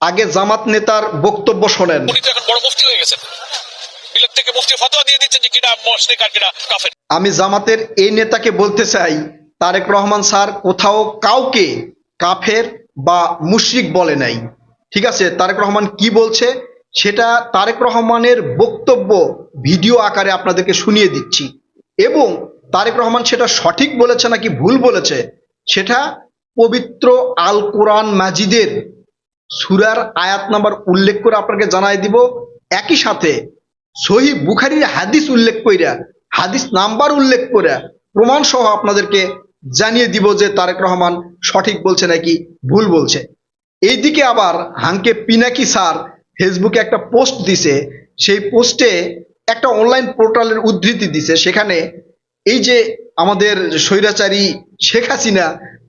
আগে জামাত নেতার বক্তব্য শোনেন। উনি তো এখন বড় মুফতি হয়ে গেছেন। থেকে মুফতি ফতোয়া দিয়ে দিচ্ছেন যে কিনা মশরিক আর কিনা কাফের। আমি জামাতের এই নেতাকে বলতে চাই তারেক রহমান স্যার কোথাও কাউকে কাফের বা মুশরিক বলে নাই। ঠিক আছে তারেক রহমান কি বলছে সেটা তারেক রহমানের বক্তব্য ভিডিও আকারে আপনাদেরকে শুনিয়ে দিচ্ছি। এবং তারেক রহমান সেটা সঠিক বলেছে নাকি ভুল বলেছে সেটা পবিত্র আল কোরআন মাজিদের সুরার আয়াত নাম্বার উল্লেখ করে আপনাকে জানাই দিব। একই সাথে সহি বুখারির হাদিস উল্লেখ কইরা, হাদিস নাম্বার উল্লেখ করে প্রমাণ সহ আপনাদেরকে জানিয়ে দিব যে তারেক রহমান সঠিক বলছে নাকি ভুল বলছে। এইদিকে আবার হাঙ্কে পিনাকি স্যার ফেসবুকে একটা পোস্ট দিছে। সেই পোস্টে একটা অনলাইন পোর্টালের উদ্ধৃতি দিছে। সেখানে এই যে আমাদের স্বৈরাচারী শেখ হাসিনা,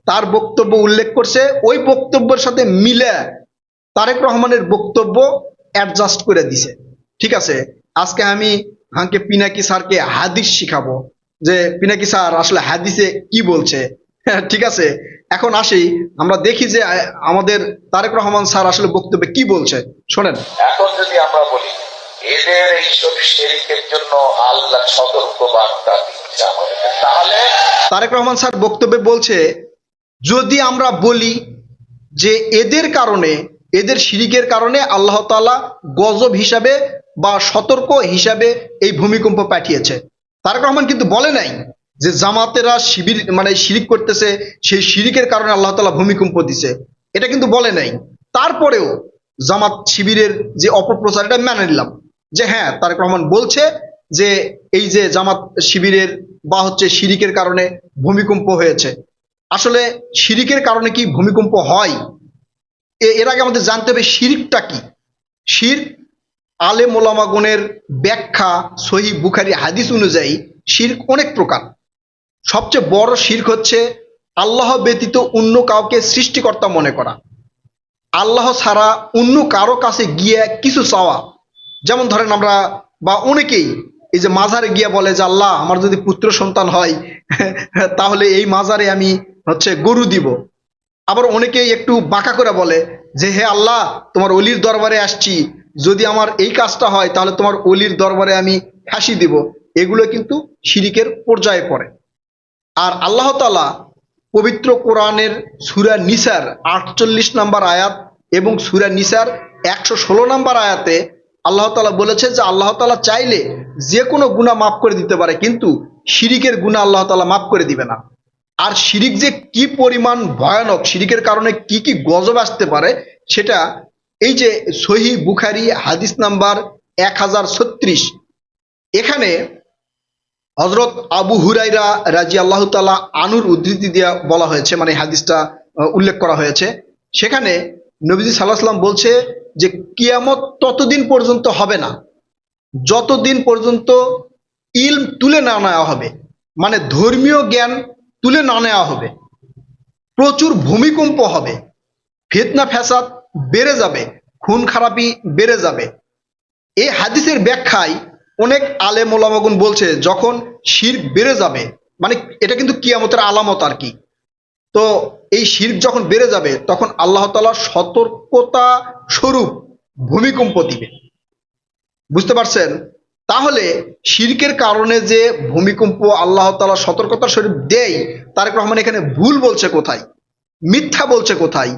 তার বক্তব্য উল্লেখ করছে। ওই বক্তব্যের সাথে মিলে তারেক রহমানের বক্তব্য অ্যাডজাস্ট করে দিছে। ঠিক আছে? আজকে আমি হাঁকে পিনাকি স্যারকে হাদিস শিখাবো যে পিনাকি স্যার আসলে হাদিসে কি বলছে। ঠিক আছে? এখন আসি আমরা দেখি যে আমাদের তারেক রহমান স্যার আসলে বক্তব্যে কি বলছে। শোনেন। এখন যদি আমরা বলি এদের এইসব শেরিকের জন্য আল্লাহ সতর্ক বার্তা দিচ্ছে আমাদেরকে তাহলে? তারেক রহমান স্যার বক্তব্যে বলছে যদি আমরা বলি যে এদের কারণে এদের শিরিকের কারণে আল্লাহ তাআলা গজব হিসাবে বা সতর্ক হিসাবে এই ভূমিকম্প পাঠিয়েছে। তারেক রহমান কিন্তু বলে নাই যে জামাতেরা শিবির মানে শিরিক করতেছে, সেই শিরিকের কারণে আল্লাহ তাআলা ভূমিকম্প দিছে। এটা কিন্তু বলে নাই। তারপরেও জামাত শিবিরের যে অপপ্রচার, এটা মেনে নিলাম। যে হ্যাঁ তারেক রহমান বলছে যে এই যে জামাত শিবিরের বা হচ্ছে শিরিকের কারণে ভূমিকম্প হয়েছে। আসলে শিরিকের কারণে কি ভূমিকম্প হয়? এর আগে আমাদের জানতে হবে শিরিকটা কি? শির আলে মোলামাগণের ব্যাখ্যা, সহি বুখারি হাদিস অনুযায়ী শির্ক অনেক প্রকার। সবচেয়ে বড় শির্ক হচ্ছে আল্লাহ ব্যতীত অন্য কাউকে সৃষ্টিকর্তা মনে করা। আল্লাহ ছাড়া অন্য কারও কাছে গিয়ে কিছু চাওয়া। যেমন ধরেন আমরা বা অনেকেই এই যে মাজারে গিয়ে বলে যে, আল্লাহ, আমার যদি পুত্র সন্তান হয়, তাহলে এই মাজারে আমি হচ্ছে গরু দিব। আবার অনেকেই একটু বাঁকা করে বলে যে, হে আল্লাহ, তোমার অলির দরবারে আসছি। যদি আমার এই কাজটা হয়, তাহলে তোমার অলির দরবারে আমি ফাঁসি দিব। এগুলো কিন্তু শিরিকের পর্যায়ে পড়ে। আর আল্লাহ তালা পবিত্র কোরআনের সুরা নিসার আটচল্লিশ নাম্বার আয়াত এবং সুরা নিসার একশো ষোলো নাম্বার আয়াতে আল্লাহ তালা বলেছে যে, আল্লাহ তালা চাইলে যে কোনো গুণা মাফ করে দিতে পারে, কিন্তু শিরিকের গুণা আল্লাহ তালা মাফ করে দিবে না। আর শিরিক যে কি পরিমাণ ভয়ানক, শিরিকের কারণে কি কি গজব আসতে পারে, সেটা এই যে সহি বুখারি হাদিস নাম্বার এক হাজার ছত্রিশ। এখানে হজরত আবু হুরাইরা রাজি আল্লাহ তালা আনুর উদ্ধৃতি দিয়ে বলা হয়েছে মানে হাদিসটা উল্লেখ করা হয়েছে। সেখানে নবীজি সাল্লাহ সাল্লাম বলছে যে, কিয়ামত ততদিন পর্যন্ত হবে না। যতদিন পর্যন্ত ইলম তুলে না নেওয়া হবে মানে ধর্মীয় জ্ঞান তুলে না নেওয়া হবে। প্রচুর ভূমিকম্প হবে। ফিতনা ফ্যাসাদ বেড়ে যাবে, খুন খারাপি বেড়ে যাবে। এই হাদিসের ব্যাখ্যায় অনেক আলেম ওলামাগুন বলছে, যখন শির বেড়ে যাবে মানে এটা কিন্তু কিয়ামতের আলামত আর কি। তো এই শির যখন বেড়ে যাবে, তখন আল্লাহ তালা সতর্কতা স্বরূপ ভূমিকম্প দিবে। বুঝতে পারছেন? তাহলে শিরকের কারণে যে ভূমিকম্প আল্লাহ তালা সতর্কতা স্বরূপ দেয়, তারেক রহমান এখানে ভুল বলছে কোথায়? মিথ্যা বলছে কোথায়?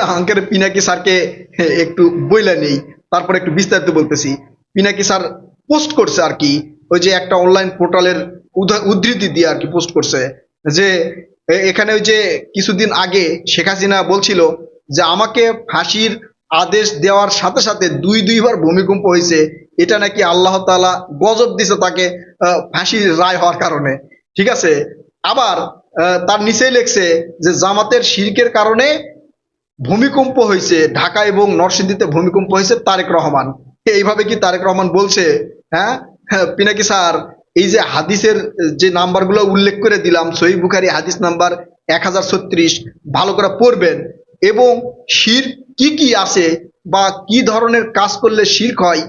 আঙ্কের পিনাকি স্যারকে একটু বইলা নেই, তারপর একটু বিস্তারিত বলতেছি। পিনাকি স্যার পোস্ট করছে আর কি, ওই যে একটা অনলাইন পোর্টালের উদ্ধ- উদ্ধৃতি দিয়ে আর কি পোস্ট করছে যে এখানে ওই যে কিছুদিন আগে শেখ হাসিনা বলছিল যে, আমাকে ফাঁসির আদেশ দেওয়ার সাথে সাথে দুই দুইবার ভূমিকম্প হয়েছে এটা নাকি আল্লাহ তাআলা গজব দিছে তাকে ফাঁসির রায় হওয়ার কারণে। ঠিক আছে? আবার তার নিচেই লেখছে যে জামাতের শিরকের কারণে ভূমিকম্প হয়েছে ঢাকা এবং নরসিংদীতে ভূমিকম্প হয়েছে তারেক রহমান। এইভাবে কি তারেক রহমান বলছে? হ্যাঁ? হ্যাঁ, পিনাকি স্যার এই যে হাদিসের যে নাম্বারগুলো উল্লেখ করে দিলাম সহি বুখারি হাদিস নাম্বার এক হাজার ছত্রিশ ভালো করে পড়বেন। এবং শির কি কি আছে বা কি ধরনের কাজ করলে শির্ক হয়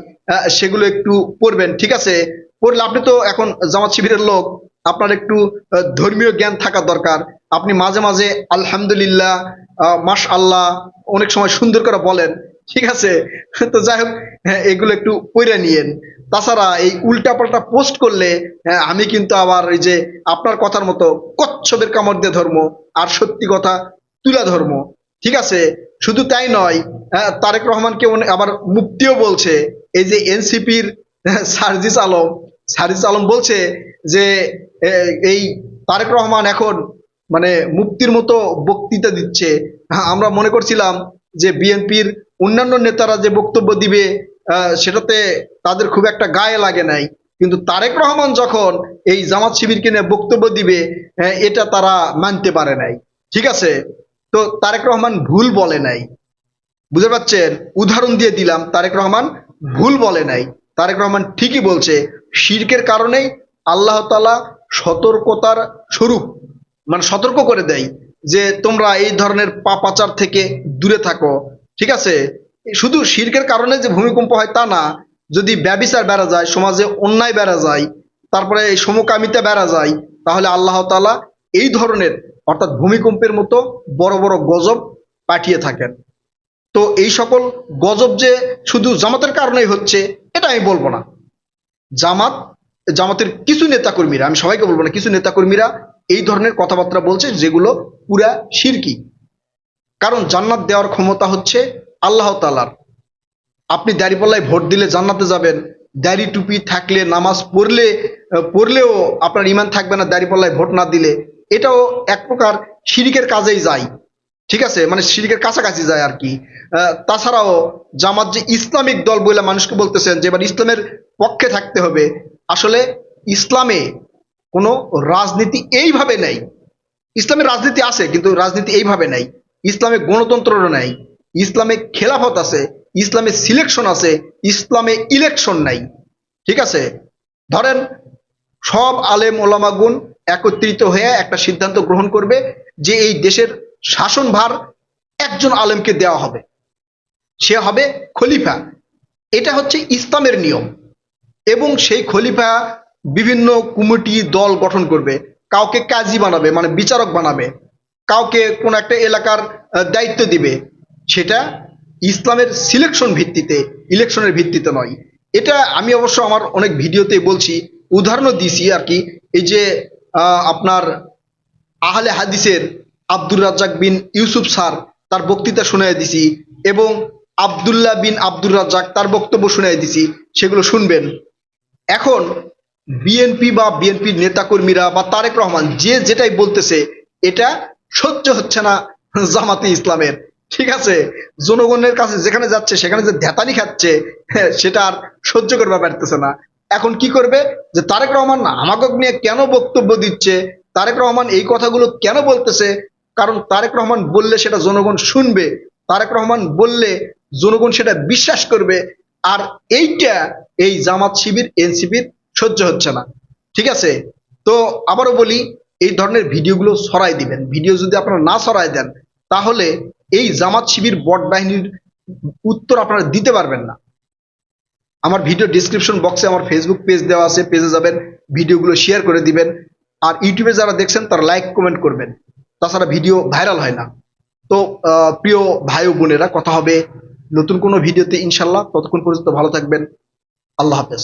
সেগুলো একটু পড়বেন ঠিক আছে? পড়লে আপনি তো এখন জামাত শিবিরের লোক আপনার একটু ধর্মীয় জ্ঞান থাকা দরকার। আপনি মাঝে মাঝে আলহামদুলিল্লাহ মাস আল্লাহ অনেক সময় সুন্দর করে বলেন ঠিক আছে? তো যাই হোক হ্যাঁ, এগুলো একটু পইরা নিয়েন। তাছাড়া এই উল্টাপাল্টা পোস্ট করলে হ্যাঁ, আমি কিন্তু আবার এই যে আপনার কথার মতো কচ্ছপের কামড় দিয়ে ধর্ম আর সত্যি কথা তুলা ধর্ম ঠিক আছে? শুধু তাই নয় হ্যাঁ, তারেক রহমানকে আবার মুক্তিও বলছে এই যে এনসিপির সার্জিস আলম সার্জিস আলম বলছে যে এই তারেক রহমান এখন মানে মুক্তির মতো বক্তৃতা দিচ্ছে। হ্যাঁ, আমরা মনে করছিলাম যে বিএনপির অন্যান্য নেতারা যে বক্তব্য দিবে সেটাতে তাদের খুব একটা গায়ে লাগে নাই। কিন্তু তারেক রহমান যখন এই জামাত শিবিরকে নিয়ে বক্তব্য দিবে এটা তারা মানতে পারে নাই। ঠিক আছে? তো তারেক রহমান ভুল বলে নাই। বুঝতে পারছেন? উদাহরণ দিয়ে দিলাম তারেক রহমান ভুল বলে নাই। তারেক রহমান ঠিকই বলছে, শিরকের কারণেই আল্লাহ তালা সতর্কতার স্বরূপ মানে সতর্ক করে দেয় যে তোমরা এই ধরনের পাপাচার থেকে দূরে থাকো। ঠিক আছে? শুধু শিরকের কারণে যে ভূমিকম্প হয় তা না, যদি ব্যবিচার বেড়া যায়, সমাজে অন্যায় বেড়া যায়, তারপরে এই সমকামিতা বেড়া যায়, তাহলে আল্লাহ তালা এই ধরনের, অর্থাৎ ভূমিকম্পের মতো বড় বড় গজব পাঠিয়ে থাকেন। তো এই সকল গজব যে শুধু জামাতের কারণেই হচ্ছে, এটা আমি বলব না। জামাত, জামাতের কিছু নেতাকর্মীরা, আমি সবাইকে বলব না, কিছু নেতাকর্মীরা এই ধরনের কথাবার্তা বলছে যেগুলো পুরা শিরকি কারণ জান্নাত দেওয়ার ক্ষমতা হচ্ছে আল্লাহ তালার আপনি দাড়িপাল্লায় ভোট দিলে জান্নাতে যাবেন, দাড়ি টুপি থাকলে, নামাজ পড়লে, পড়লেও আপনার ইমান থাকবে না দাড়িপাল্লায় ভোট না দিলে। এটাও এক প্রকার শিরিকের কাজেই যায়। ঠিক আছে? মানে শিরিকের কাছাকাছি যায় আর কি তাছাড়াও জামাত যে ইসলামিক দল বলে মানুষকে বলতেছেন যে এবার ইসলামের পক্ষে থাকতে হবে। আসলে ইসলামে কোনো রাজনীতি এইভাবে নেই। ইসলামের রাজনীতি আছে, কিন্তু রাজনীতি এইভাবে নাই। ইসলামে গণতন্ত্র নাই। ইসলামে খেলাফত আছে। ইসলামে সিলেকশন আছে। ইসলামে ইলেকশন নাই। ঠিক আছে? ধরেন, সব আলেম ওলামাগুন একত্রিত হয়ে একটা সিদ্ধান্ত গ্রহণ করবে যে এই দেশের শাসনভার একজন আলেমকে দেওয়া হবে। সে হবে খলিফা। এটা হচ্ছে ইসলামের নিয়ম। এবং সেই খলিফা বিভিন্ন কমিটি, দল গঠন করবে। কাউকে কাজী বানাবে মানে বিচারক বানাবে। কাউকে কোন একটা এলাকার দায়িত্ব দিবে। সেটা ইসলামের সিলেকশন ভিত্তিতে ইলেকশনের ভিত্তিতে নয়। এটা আমি অবশ্য আমার অনেক ভিডিওতে বলছি, উদাহরণও দিয়েছি আর কি। এই যে আপনার আহলে হাদিসের আব্দুর রাজ্জাক বিন ইউসুফ স্যার তার বক্তৃতা শুনিয়ে দিছি এবং আবদুল্লাহ বিন আব্দুর রাজ্জাক তার বক্তব্য শুনিয়ে দিছি সেগুলো শুনবেন। এখন বিএনপি বা বিএনপির নেতাকর্মীরা বা তারেক রহমান যে যেটাই বলতেছে এটা সহ্য হচ্ছে না জামাতে ইসলামের। ঠিক আছে? জনগণের কাছে যেখানে যাচ্ছে সেখানে যে ধ্যাতানি খাচ্ছে হ্যাঁ, সেটা আর সহ্য করতে পারতেছে না। এখন কি করবে? যে তারেক রহমান আমাকে নিয়ে কেন বক্তব্য দিচ্ছে? তারেক রহমান এই কথাগুলো কেন বলতেছে? কারণ তারেক রহমান বললে সেটা জনগণ শুনবে, তারেক রহমান বললে জনগণ সেটা বিশ্বাস করবে, আর এইটা এই জামাত শিবির এনসিপির সহ্য হচ্ছে না। ঠিক আছে? তো আবারও বলি, এই ধরনের ভিডিওগুলো সরাই দিবেন। ভিডিও যদি আপনারা না সরাই দেন, তাহলে এই জামাত শিবির বট বাহিনীর উত্তর আপনারা দিতে পারবেন না। আমার ভিডিও ডিসক্রিপশন বক্সে আমার ফেসবুক পেজ দেওয়া আছে পেজে যাবেন, ভিডিওগুলো শেয়ার করে দিবেন। আর ইউটিউবে যারা দেখছেন, তারা লাইক কমেন্ট করবেন। তাছাড়া ভিডিও ভাইরাল হয় না। তো প্রিয় ভাই বোনেরা, কথা হবে। নতুন কোনো ভিডিওতে ইনশাল্লাহ। ততক্ষণ পর্যন্ত ভালো থাকবেন। আল্লাহ হাফেজ।